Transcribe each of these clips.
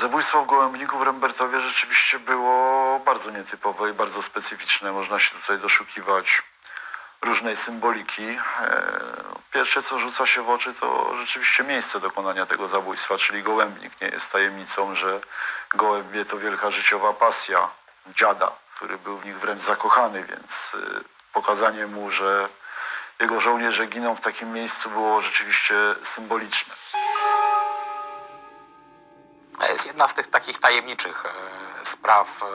Zabójstwo w Gołębniku w Rembertowie rzeczywiście było bardzo nietypowe i bardzo specyficzne. Można się tutaj doszukiwać różnej symboliki. E, Pierwsze, co rzuca się w oczy, to rzeczywiście miejsce dokonania tego zabójstwa, czyli Gołębnik. Nie jest tajemnicą, że Gołębie to wielka życiowa pasja dziada, który był w nich wręcz zakochany, więc e, pokazanie mu, że jego żołnierze giną w takim miejscu było rzeczywiście symboliczne. Jedna z tych takich tajemniczych e, spraw, e,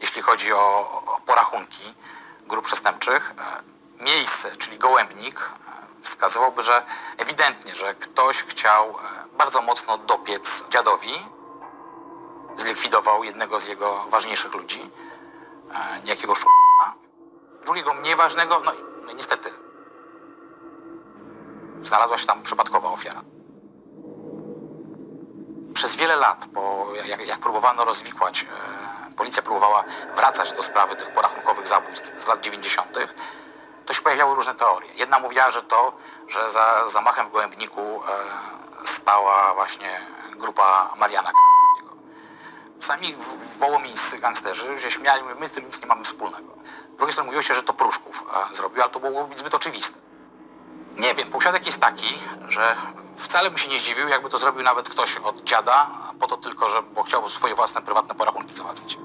jeśli chodzi o, o porachunki grup przestępczych. E, Miejsce, czyli gołębnik, wskazywałby, że ewidentnie, że ktoś chciał bardzo mocno dopiec dziadowi, zlikwidował jednego z jego ważniejszych ludzi, niejakiego szuma, drugiego mniej ważnego, no niestety znalazła się tam przypadkowa ofiara przez wiele lat, bo jak, jak próbowano rozwikłać, e, policja próbowała wracać do sprawy tych porachunkowych zabójstw z lat 90., to się pojawiały różne teorie. Jedna mówiła, że to, że za zamachem w Gołębniku e, stała właśnie grupa Mariana. Sami wołomińscy gangsterzy się śmiali, my z tym nic nie mamy wspólnego. Z drugiej strony mówiło się, że to Pruszków e, zrobił, ale to było zbyt oczywiste. Nie wiem, półświadek jest taki, że wcale bym się nie zdziwił, jakby to zrobił nawet ktoś od dziada, po to tylko, że bo chciał swoje własne prywatne porachunki załatwić.